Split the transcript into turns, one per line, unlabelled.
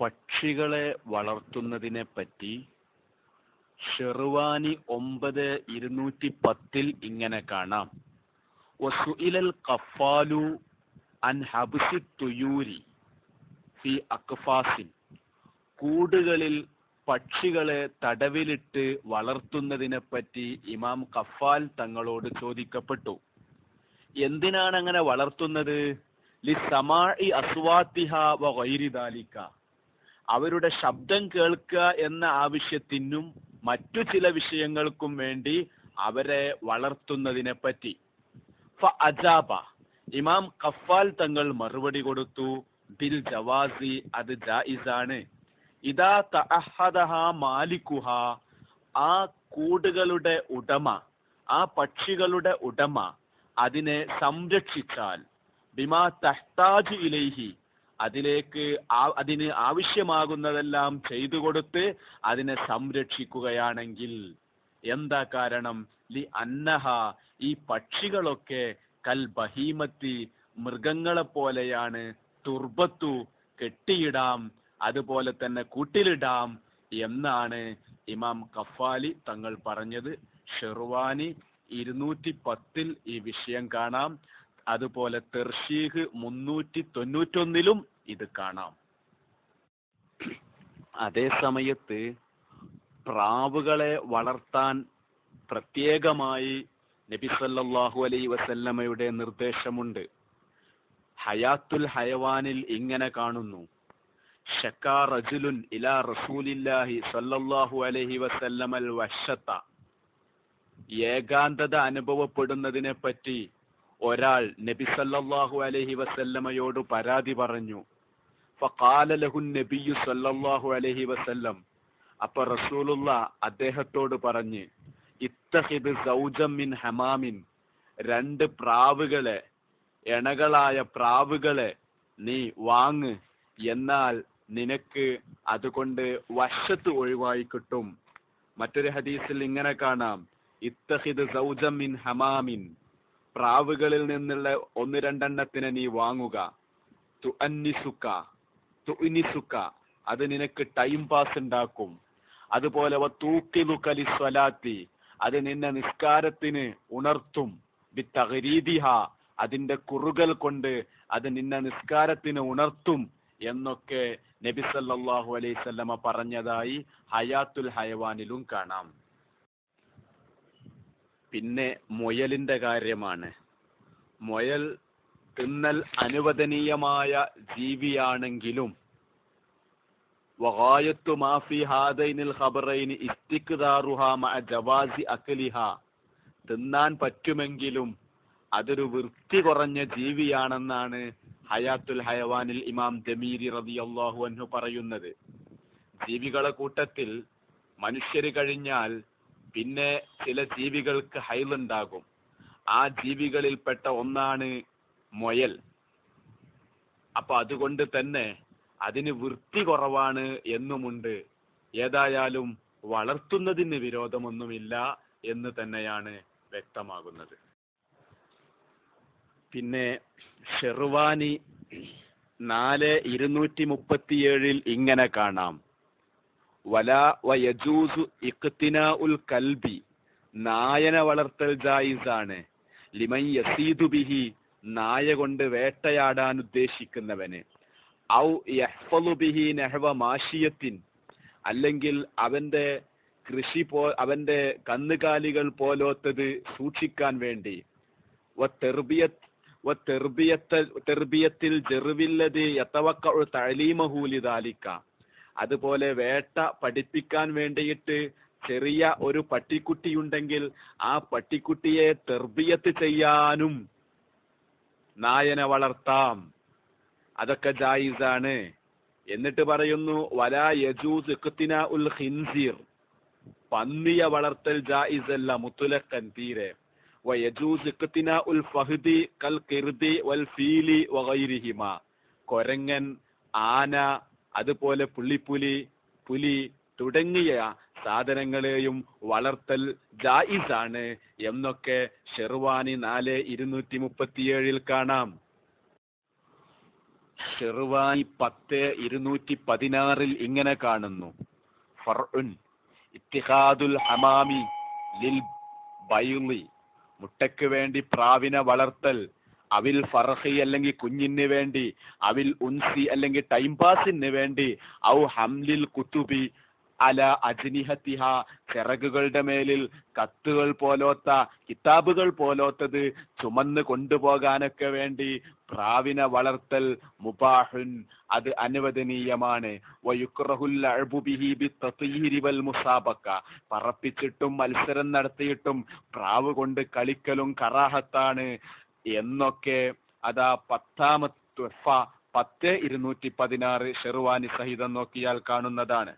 പക്ഷികളെ വളർത്തുന്നതിനെ പറ്റി ഷെർവാനി ഒമ്പത് ഇരുന്നൂറ്റി പത്തിൽ ഇങ്ങനെ കാണാം. കഫാലു അൻ ഹബ്സി തുയൂരി ഫി അക്ഫാസിൻ കൂടുകളിൽ പക്ഷികളെ തടവിലിട്ട് വളർത്തുന്നതിനെ പറ്റി ഇമാം കഫാൽ തങ്ങളോട് ചോദിക്കപ്പെട്ടു. എന്തിനാണ് അങ്ങനെ വളർത്തുന്നത്? ലി സമാഇ അസ്വാത്തിഹ വൈരിദാലിക്ക ദാലിക. അവരുടെ ശബ്ദം കേൾക്കുക എന്ന ആവശ്യത്തിനും മറ്റു ചില വിഷയങ്ങൾക്കും വേണ്ടി അവരെ വളർത്തുന്നതിനെ പറ്റി അജാബ. ഇമാം കഫാൽ തങ്ങൾ മറുപടി കൊടുത്തു. ബിൽ ജവാസി അത് ജായിസാണ്. ഇതാ തഅഹദഹ മാലിക്കുഹ. ആ കൂടുകളുടെ ഉടമ ആ പക്ഷികളുടെ ഉടമ അതിനെ സംരക്ഷിച്ചാൽ. ബിമാ തഹ്താജ് ഇലൈഹി അതിലേക്ക് അതിന് ആവശ്യമാകുന്നതെല്ലാം ചെയ്തു കൊടുത്ത് അതിനെ സംരക്ഷിക്കുകയാണെങ്കിൽ എന്താ കാരണം? ലി അന്നഹ ഈ പക്ഷികളൊക്കെ കൽ ബഹീമത്തി മൃഗങ്ങളെ പോലെയാണ്. തുർബത്തു കെട്ടിയിടാം അതുപോലെ തന്നെ കൂട്ടിലിടാം എന്നാണ് ഇമാം കഫാലി തങ്ങൾ പറഞ്ഞത്. ഷെർവാനി ഇരുന്നൂറ്റി പത്തിൽ ഈ വിഷയം കാണാം. അതുപോലെ തെർഷീഹ് മുന്നൂറ്റി തൊണ്ണൂറ്റൊന്നിലും ഇത് കാണാം. അതേ സമയത്ത് പ്രാവുകളെ വളർത്താൻ പ്രത്യേകമായി നബി സല്ലല്ലാഹു അലൈഹി വസല്ലമയുടെ നിർദ്ദേശമുണ്ട്. ഹയാത്തുൽ ഹയവാനിൽ ഇങ്ങനെ കാണുന്നു. ഷക്കാ റജുലുൻ ഇലാ റസൂലില്ലാഹി സല്ലല്ലാഹു അലൈഹി വസല്ലമൽ വശത്ത ഏകാന്തത അനുഭവപ്പെടുന്നതിനെ പറ്റി ഒരാൾ നബി സല്ലല്ലാഹു അലൈഹി വസല്ലമയോട് പരാതി പറഞ്ഞു. ലഹു നബിയു സല്ലല്ലാഹു അലൈഹി വസല്ലം. അപ്പൊ റസൂലുള്ള അദ്ദേഹത്തോട് പറഞ്ഞ് ഇത്തഹിദ് സൗജം മിൻ ഹമാമിൻ. രണ്ട് പ്രാവുകളെ എണകളായ പ്രാവുകളെ നീ വാങ്ങ്. എന്നാൽ നിനക്ക് അതുകൊണ്ട് വശത്ത് ഒഴിവായി കിട്ടും. മറ്റൊരു ഹദീസിൽ ഇങ്ങനെ കാണാം. ഇത്തഹിദ് സൗജം മിൻ ഹമാമിൻ. പ്രാവുകളിൽ നിന്നുള്ള ഒന്ന് രണ്ടെണ്ണത്തിനെ നീ വാങ്ങുക. തുഅന്നിസുക്ക തുഇനിസുക്ക അത് നിനക്ക് ടൈം പാസ് ഉണ്ടാക്കും. അതുപോലെ തൂക്കിലുക്കലി സ്വലാത്തി അത് നിന്നെ നിസ്കാരത്തിന് ഉണർത്തും. വിത്തകരീതിഹ അതിന്റെ കുറുകൽ കൊണ്ട് അത് നിന്നെ നിസ്കാരത്തിന് ഉണർത്തും എന്നൊക്കെ നബി സല്ലല്ലാഹു അലൈഹി പറഞ്ഞതായി ഹയാത്തുൽ ഹയവാനിലും കാണാം. പിന്നെ മുയലിന്റെ കാര്യമാണ്. മുയൽ തിന്നൽ അനുവദനീയമായ ജീവിയാണെങ്കിലും വഹായത്തു മാഫി ഹാദൈനിൽ ഖബറൈനി ഇസ്തിക്ദാറുഹ മഅ ജവാസി അക്ലിഹ. തിന്നാൻ പറ്റുമെങ്കിലും അതൊരു വൃത്തി കുറഞ്ഞ ജീവിയാണെന്നാണ് ഹയാത്തുൽ ഹയവാനിൽ ഇമാം ദമീരി റളിയല്ലാഹു അൻഹു പറയുന്നത്. ജീവികളെ കൂട്ടത്തിൽ മനുഷ്യർ കഴിഞ്ഞാൽ പിന്നെ ചില ജീവികൾക്ക് ഹൈലുണ്ടാകും ആ ജീവികളിൽപ്പെട്ട ഒന്നാണ് മൊയൽ. അപ്പൊ അതുകൊണ്ട് തന്നെ അതിന് വൃത്തി കുറവാണ് എന്നുമുണ്ട്. ഏതായാലും വളർത്തുന്നതിന് വിരോധമൊന്നുമില്ല എന്ന് തന്നെയാണ് വ്യക്തമാകുന്നത്. പിന്നെ ഷെർവാനി നാല് ഇരുന്നൂറ്റി മുപ്പത്തിയേഴിൽ ഇങ്ങനെ കാണാം. വല വയജൂസു ഉൽ കൽബി. നായനെ വളർത്തൽ ജായിസാണ്. ലിമൻ യസീദു ബിഹി നായ കൊണ്ട് വേട്ടയാടാൻ ഉദ്ദേശിക്കുന്നവന്. ഔ യഹ്ഫലു ബിഹി നഹവ മാഷിയത്തിൻ. അല്ലെങ്കിൽ അവന്റെ കൃഷി പോ അവന്റെ കന്നുകാലികൾ പോലോത്തത് സൂക്ഷിക്കാൻ വേണ്ടി. തെർബിയത്തിൽ ജെറുവില്ലത് യത്തവക്കഉ തഅലീമഹു ലിദാലിക. അതുപോലെ വേട്ട പഠിപ്പിക്കാൻ വേണ്ടിയിട്ട് ചെറിയ ഒരു പട്ടിക്കുട്ടിയുണ്ടെങ്കിൽ ആ പട്ടിക്കുട്ടിയെ തെർബിയത്ത് ചെയ്യാനും നായനെ വളർത്താം. അതൊക്കെ ജായിസാണ്. എന്നിട്ട് പറയുന്നു വലാ യജൂസ് ഉൽ ഹിൻസീർ പന്നിയെ വളർത്തൽ ജായിസല്ല മുത്തുലക്കൻ തീരെ. ഉൽ ഫഹ്ദി കൽ കിർദി വൽ ഫീലി വഗൈരിഹിമ കൊരങ്ങൻ ആന അതുപോലെ പുള്ളിപ്പുലി പുലി തുടങ്ങിയ സാധനങ്ങളെയും വളർത്തൽ ജായിസാണ് എന്നൊക്കെ ഷെർവാനി നാല് ഇരുന്നൂറ്റി മുപ്പത്തിയേഴിൽ കാണാം. ഷെർവാനി പത്ത് ഇരുന്നൂറ്റി പതിനാറിൽ ഇങ്ങനെ കാണുന്നു. ഇത്തിഹാദുൽ ഹമാമി ലിൽ ബൈലി മുട്ടയ്ക്ക് വേണ്ടി പ്രാവിനെ വളർത്തൽ അവിൽ ഫർഹി അല്ലെങ്കിൽ കുഞ്ഞിന് വേണ്ടി അവിൽ ഉൻസി അല്ലെങ്കിൽ ടൈം പാസിന് വേണ്ടി ഔ ഹംലിൽ കുത്തുബി അല അജ്നിഹത്തിഹ ചിറകുകളുടെ മേലിൽ കത്തുകൾ പോലോത്ത കിതാബുകൾ പോലോത്തത് ചുമന്ന് കൊണ്ടുപോകാനൊക്കെ വേണ്ടി പ്രാവിനെ വളർത്തൽ മുബാഹുൻ അത് അനുവദനീയമാണ്. പറപ്പിച്ചിട്ടും മത്സരം നടത്തിയിട്ടും പ്രാവ് കൊണ്ട് കളിക്കലും കറാഹത്താണ്. എന്നൊക്കെ അതാ പത്താമത്തെ പത്ത് ഇരുന്നൂറ്റി പതിനാറ് ഷെർവാനി സഹിതം നോക്കിയാൽ കാണുന്നതാണ്.